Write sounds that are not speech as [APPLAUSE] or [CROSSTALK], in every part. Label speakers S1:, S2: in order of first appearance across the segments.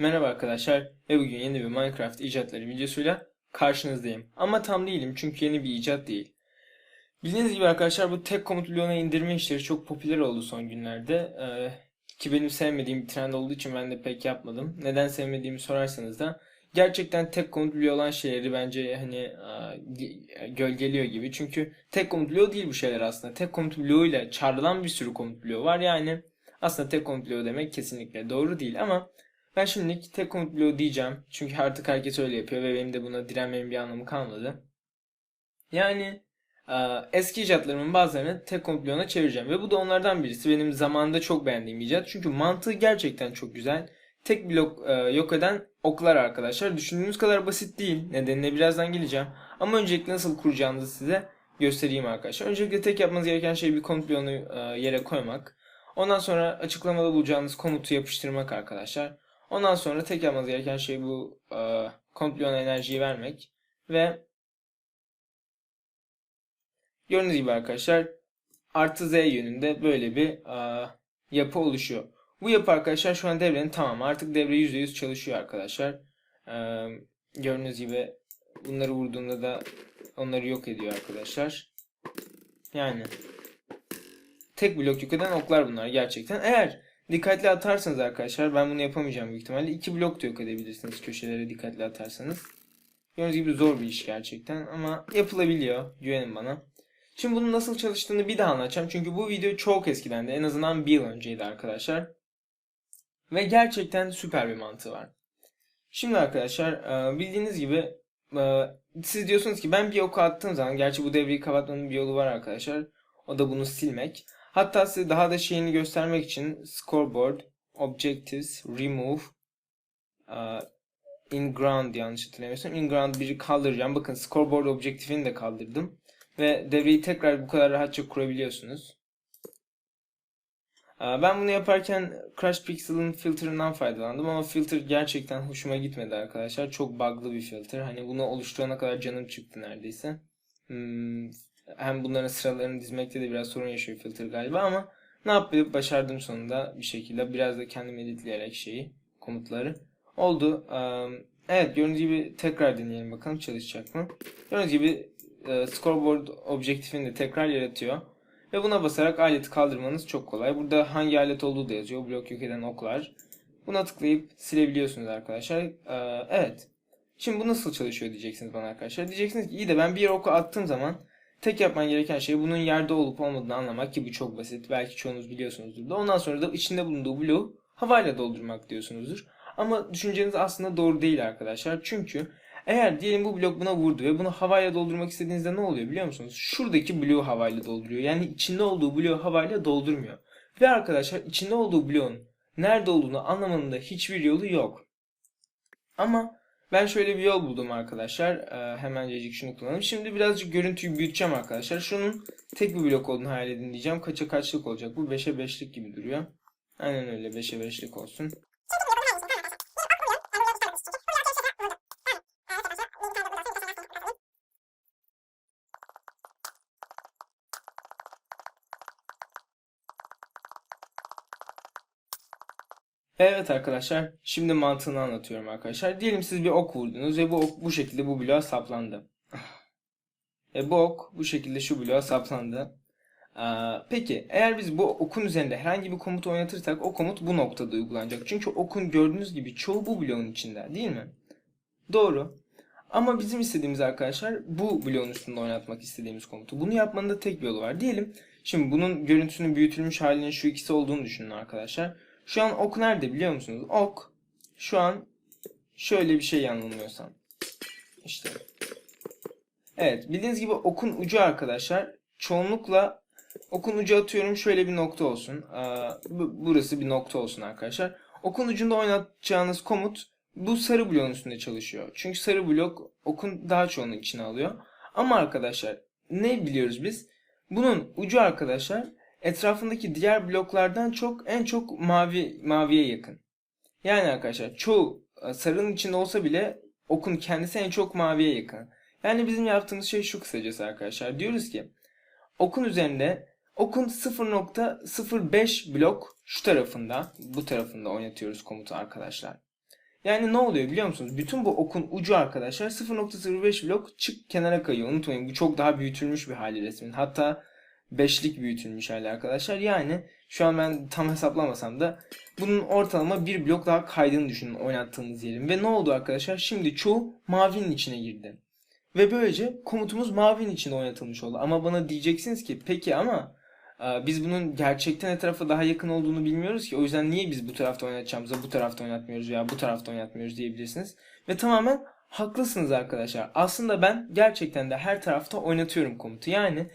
S1: Merhaba arkadaşlar ve bugün yeni bir Minecraft icatları videosuyla karşınızdayım. Ama tam değilim çünkü yeni bir icat değil. Bildiğiniz gibi arkadaşlar bu tek komut bloğuna indirme işleri çok popüler oldu son günlerde. Ee, ki benim sevmediğim bir trend olduğu için ben de pek yapmadım. Neden sevmediğimi sorarsanız da gerçekten tek komut bloğu olan şeyleri bence hani e, gölgeliyor gibi. Çünkü tek komut bloğu değil bu şeyler aslında. Tek komut bloğuyla çağrılan bir sürü komut bloğu var yani. Aslında tek komut bloğu demek kesinlikle doğru değil ama ben şimdilik tek komut bloğu diyeceğim. Çünkü artık herkes öyle yapıyor ve benim de buna direnmemin bir anlamı kalmadı. Yani e, eski icatlarımın bazılarını tek komut bloğuna çevireceğim. Ve bu da onlardan birisi. Benim zamanında çok beğendiğim icat. Çünkü mantığı gerçekten çok güzel. Tek blok e, yok eden oklar arkadaşlar. Düşündüğünüz kadar basit değil. Nedenine birazdan geleceğim. Ama öncelikle nasıl kuracağınızı size göstereyim arkadaşlar. Öncelikle tek yapmanız gereken şey bir komut bloğunu e, yere koymak. Ondan sonra açıklamada bulacağınız komutu yapıştırmak arkadaşlar. Ondan sonra tek yapmanız gereken şey bu e, komplyon enerjiyi vermek. Ve gördüğünüz gibi arkadaşlar artı z yönünde böyle bir e, yapı oluşuyor. Bu yapı arkadaşlar şu an devrenin tamamı. Artık devre %100 çalışıyor arkadaşlar. E, gördüğünüz gibi bunları vurduğunda da onları yok ediyor arkadaşlar. Yani tek blok yok eden oklar bunlar gerçekten. Eğer dikkatli atarsanız arkadaşlar ben bunu yapamayacağım büyük ihtimalle. iki blok da yok edebilirsiniz köşelere dikkatli atarsanız. Gördüğünüz gibi zor bir iş gerçekten ama yapılabiliyor. Güvenin bana. Şimdi bunun nasıl çalıştığını bir daha anlatacağım. Çünkü bu video çok eskiden de en azından bir yıl önceydi arkadaşlar. Ve gerçekten süper bir mantığı var. Şimdi arkadaşlar e, bildiğiniz gibi e, siz diyorsunuz ki ben bir oku attığım zaman gerçi bu devreyi kapatmanın bir yolu var arkadaşlar. O da bunu silmek. Hatta size daha da şeyini göstermek için scoreboard, objectives, remove, uh, in ground yanlış hatırlamıyorsam. In ground biri kaldıracağım. Bakın scoreboard objektifini de kaldırdım. Ve devreyi tekrar bu kadar rahatça kurabiliyorsunuz. Uh, ben bunu yaparken Crash Pixel'ın filterından faydalandım ama filter gerçekten hoşuma gitmedi arkadaşlar. Çok bug'lı bir filter. Hani bunu oluşturana kadar canım çıktı neredeyse. Hmm, hem bunların sıralarını dizmekte de biraz sorun yaşıyor filter galiba ama ne yapıp başardım sonunda bir şekilde biraz da kendim editleyerek şeyi komutları oldu. Evet gördüğünüz gibi tekrar deneyelim bakalım çalışacak mı. Gördüğünüz gibi scoreboard objektifini de tekrar yaratıyor. Ve buna basarak aleti kaldırmanız çok kolay. Burada hangi alet olduğu da yazıyor. Blok yok eden oklar. Buna tıklayıp silebiliyorsunuz arkadaşlar. Evet. Şimdi bu nasıl çalışıyor diyeceksiniz bana arkadaşlar. Diyeceksiniz ki iyi de ben bir oku attığım zaman Tek yapman gereken şey bunun yerde olup olmadığını anlamak ki bu çok basit. Belki çoğunuz biliyorsunuzdur da. Ondan sonra da içinde bulunduğu bloğu havayla doldurmak diyorsunuzdur. Ama düşünceniz aslında doğru değil arkadaşlar. Çünkü eğer diyelim bu blok buna vurdu ve bunu havayla doldurmak istediğinizde ne oluyor biliyor musunuz? Şuradaki bloğu havayla dolduruyor. Yani içinde olduğu bloğu havayla doldurmuyor. Ve arkadaşlar içinde olduğu bloğun nerede olduğunu anlamanın da hiçbir yolu yok. Ama ben şöyle bir yol buldum arkadaşlar. Ee, hemencecik şunu kullanalım. Şimdi birazcık görüntüyü büyüteceğim arkadaşlar. Şunun tek bir blok olduğunu hayal edin diyeceğim. Kaça kaçlık olacak? Bu 5'e 5'lik gibi duruyor. Aynen öyle 5'e 5'lik olsun. Evet arkadaşlar şimdi mantığını anlatıyorum arkadaşlar. Diyelim siz bir ok vurdunuz ve bu ok bu şekilde bu bloğa saplandı. [SIGHS] E bu ok bu şekilde şu bloğa saplandı. Ee, peki eğer biz bu okun üzerinde herhangi bir komut oynatırsak o komut bu noktada uygulanacak. Çünkü okun gördüğünüz gibi çoğu bu bloğun içinde değil mi? Doğru. Ama bizim istediğimiz arkadaşlar bu bloğun üstünde oynatmak istediğimiz komutu. Bunu yapmanın da tek bir yolu var. Diyelim şimdi bunun görüntüsünün büyütülmüş halinin şu ikisi olduğunu düşünün arkadaşlar. Şu an ok nerede biliyor musunuz? Ok şu an şöyle bir şey yanılmıyorsam. İşte. Evet bildiğiniz gibi okun ucu arkadaşlar çoğunlukla okun ucu atıyorum şöyle bir nokta olsun. Burası bir nokta olsun arkadaşlar. Okun ucunda oynatacağınız komut bu sarı bloğun üstünde çalışıyor. Çünkü sarı blok okun daha çoğunu içine alıyor. Ama arkadaşlar ne biliyoruz biz? Bunun ucu arkadaşlar etrafındaki diğer bloklardan çok en çok mavi maviye yakın. Yani arkadaşlar çoğu e, sarının içinde olsa bile okun kendisi en çok maviye yakın. Yani bizim yaptığımız şey şu kısacası arkadaşlar. Diyoruz ki okun üzerinde okun 0.05 blok şu tarafında bu tarafında oynatıyoruz komutu arkadaşlar. Yani ne oluyor biliyor musunuz? Bütün bu okun ucu arkadaşlar 0.05 blok çık kenara kayıyor. Unutmayın bu çok daha büyütülmüş bir hali resmin. Hatta 5'lik büyütülmüş hali arkadaşlar. Yani şu an ben tam hesaplamasam da bunun ortalama bir blok daha kaydığını düşünün oynattığınız yerin. Ve ne oldu arkadaşlar? Şimdi çoğu mavinin içine girdi. Ve böylece komutumuz mavinin içinde oynatılmış oldu. Ama bana diyeceksiniz ki peki ama e, biz bunun gerçekten etrafa daha yakın olduğunu bilmiyoruz ki. O yüzden niye biz bu tarafta oynatacağımıza bu tarafta oynatmıyoruz veya bu tarafta oynatmıyoruz diyebilirsiniz. Ve tamamen haklısınız arkadaşlar. Aslında ben gerçekten de her tarafta oynatıyorum komutu. Yani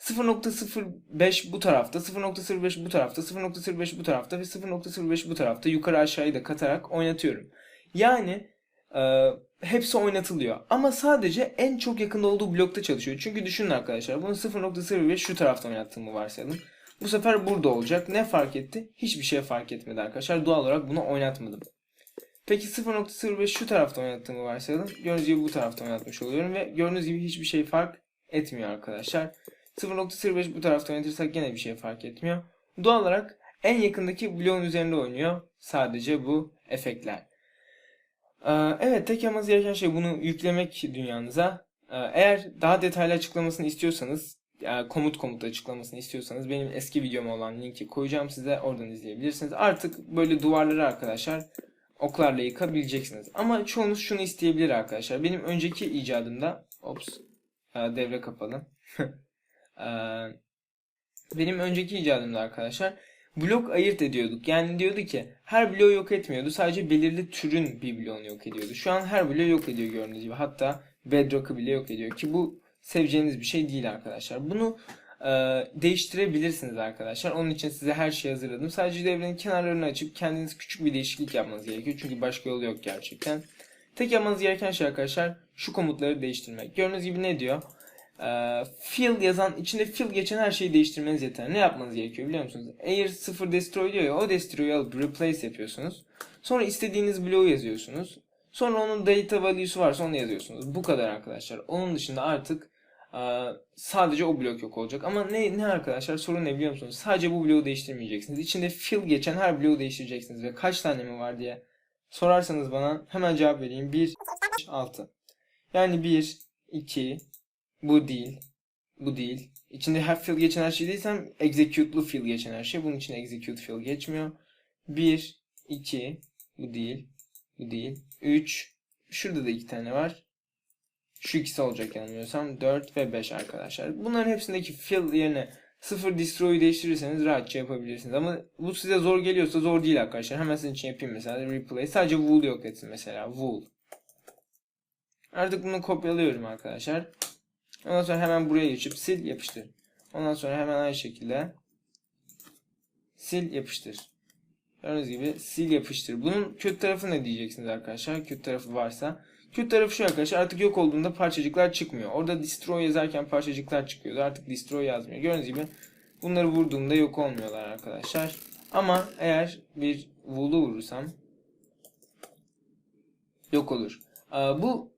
S1: 0.05 bu tarafta, 0.05 bu tarafta, 0.05 bu tarafta ve 0.05 bu tarafta yukarı aşağıyı da katarak oynatıyorum. Yani e, hepsi oynatılıyor. Ama sadece en çok yakında olduğu blokta çalışıyor. Çünkü düşünün arkadaşlar bunu 0.05 şu tarafta oynattığımı varsayalım. Bu sefer burada olacak. Ne fark etti? Hiçbir şey fark etmedi arkadaşlar. Doğal olarak bunu oynatmadım. Peki 0.05 şu tarafta oynattığımı varsayalım. Gördüğünüz gibi bu tarafta oynatmış oluyorum ve gördüğünüz gibi hiçbir şey fark etmiyor arkadaşlar. 0.05 bu tarafta oynatırsak gene bir şey fark etmiyor. Doğal olarak en yakındaki bloğun üzerinde oynuyor. Sadece bu efektler. Ee, evet tek yapmanız gereken şey bunu yüklemek dünyanıza. Ee, Eğer daha detaylı açıklamasını istiyorsanız, komut komut açıklamasını istiyorsanız benim eski videom olan linki koyacağım size. Oradan izleyebilirsiniz. Artık böyle duvarları arkadaşlar oklarla yıkabileceksiniz. Ama çoğunuz şunu isteyebilir arkadaşlar. Benim önceki icadımda, ops, e, devre kapalı. [LAUGHS] Ee, benim önceki icadımda arkadaşlar blok ayırt ediyorduk. Yani diyordu ki her bloğu yok etmiyordu. Sadece belirli türün bir bloğunu yok ediyordu. Şu an her bloğu yok ediyor gördüğünüz gibi. Hatta Bedrock'ı bile yok ediyor ki bu seveceğiniz bir şey değil arkadaşlar. Bunu e, değiştirebilirsiniz arkadaşlar. Onun için size her şeyi hazırladım. Sadece devrenin kenarlarını açıp kendiniz küçük bir değişiklik yapmanız gerekiyor. Çünkü başka yolu yok gerçekten. Tek yapmanız gereken şey arkadaşlar şu komutları değiştirmek. Gördüğünüz gibi ne diyor? Ee, fill yazan içinde fill geçen her şeyi değiştirmeniz yeter. Ne yapmanız gerekiyor biliyor musunuz? Eğer sıfır destroy diyor ya o destroy'u alıp replace yapıyorsunuz. Sonra istediğiniz bloğu yazıyorsunuz. Sonra onun data value'su varsa onu yazıyorsunuz. Bu kadar arkadaşlar. Onun dışında artık e, sadece o blok yok olacak. Ama ne ne arkadaşlar sorun ne biliyor musunuz? Sadece bu bloğu değiştirmeyeceksiniz. İçinde fill geçen her bloğu değiştireceksiniz. Ve kaç tane mi var diye sorarsanız bana hemen cevap vereyim. 1, 6. Yani 1, 2, bu değil. Bu değil. İçinde her fill geçen her şey değilsem execute'lu fill geçen her şey. Bunun için execute fill geçmiyor. 1, 2, bu değil. Bu değil. 3, şurada da iki tane var. Şu ikisi olacak yanılmıyorsam. 4 ve 5 arkadaşlar. Bunların hepsindeki fill yerine 0 destroy'u değiştirirseniz rahatça yapabilirsiniz. Ama bu size zor geliyorsa zor değil arkadaşlar. Hemen sizin için yapayım mesela. Replay. Sadece wool yok etsin mesela. Wool. Artık bunu kopyalıyorum arkadaşlar. Ondan sonra hemen buraya geçip sil yapıştır. Ondan sonra hemen aynı şekilde sil yapıştır. Gördüğünüz gibi sil yapıştır. Bunun kötü tarafı ne diyeceksiniz arkadaşlar? Kötü tarafı varsa. Kötü tarafı şu arkadaşlar artık yok olduğunda parçacıklar çıkmıyor. Orada destroy yazarken parçacıklar çıkıyordu. Artık destroy yazmıyor. Gördüğünüz gibi bunları vurduğumda yok olmuyorlar arkadaşlar. Ama eğer bir wool'u vurursam yok olur. Bu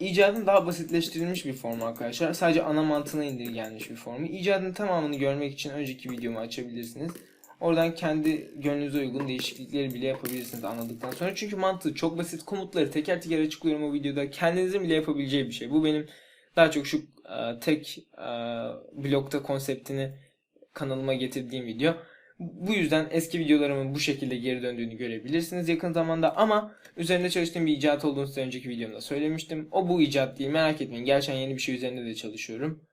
S1: icadın daha basitleştirilmiş bir formu arkadaşlar. Sadece ana mantığına indirgenmiş bir formu. İcadın tamamını görmek için önceki videomu açabilirsiniz. Oradan kendi gönlünüze uygun değişiklikleri bile yapabilirsiniz anladıktan sonra. Çünkü mantığı çok basit. Komutları teker teker açıklıyorum o videoda. Kendinizin bile yapabileceği bir şey. Bu benim daha çok şu e, tek e, blokta konseptini kanalıma getirdiğim video. Bu yüzden eski videolarımın bu şekilde geri döndüğünü görebilirsiniz yakın zamanda ama üzerinde çalıştığım bir icat olduğunu size önceki videomda söylemiştim. O bu icat değil merak etmeyin. Gerçekten yeni bir şey üzerinde de çalışıyorum.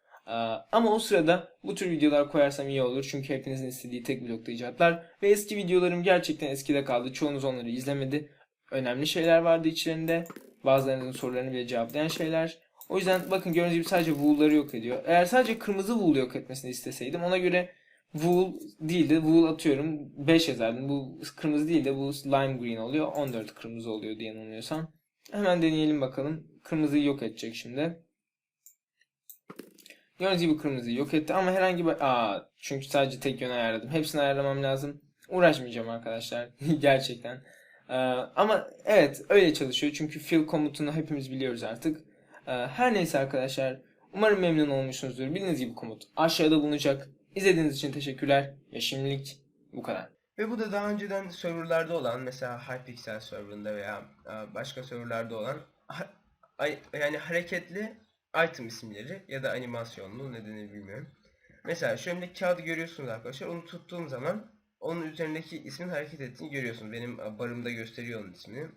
S1: Ama o sırada bu tür videolar koyarsam iyi olur. Çünkü hepinizin istediği tek blokta icatlar. Ve eski videolarım gerçekten eskide kaldı. Çoğunuz onları izlemedi. Önemli şeyler vardı içlerinde. Bazılarınızın sorularını bile cevaplayan şeyler. O yüzden bakın gördüğünüz gibi sadece wool'ları yok ediyor. Eğer sadece kırmızı wool yok etmesini isteseydim ona göre wool değil de wool atıyorum 5 yazardım. Bu kırmızı değil de bu lime green oluyor. 14 kırmızı oluyor diye yanılmıyorsam. Hemen deneyelim bakalım. Kırmızıyı yok edecek şimdi. Gördüğünüz gibi kırmızıyı yok etti ama herhangi bir... Aa, çünkü sadece tek yön ayarladım. Hepsini ayarlamam lazım. Uğraşmayacağım arkadaşlar. [LAUGHS] Gerçekten. Ee, ama evet öyle çalışıyor. Çünkü fill komutunu hepimiz biliyoruz artık. Ee, her neyse arkadaşlar. Umarım memnun olmuşsunuzdur. Bildiğiniz gibi komut aşağıda bulunacak. İzlediğiniz için teşekkürler. Ve şimdilik bu kadar.
S2: Ve bu da daha önceden serverlarda olan mesela Hypixel serverında veya e, başka serverlarda olan yani hareketli item isimleri ya da animasyonlu ne denir bilmiyorum. Mesela şu elimdeki kağıdı görüyorsunuz arkadaşlar. Onu tuttuğum zaman onun üzerindeki ismin hareket ettiğini görüyorsunuz. Benim e, barımda gösteriyor onun ismini.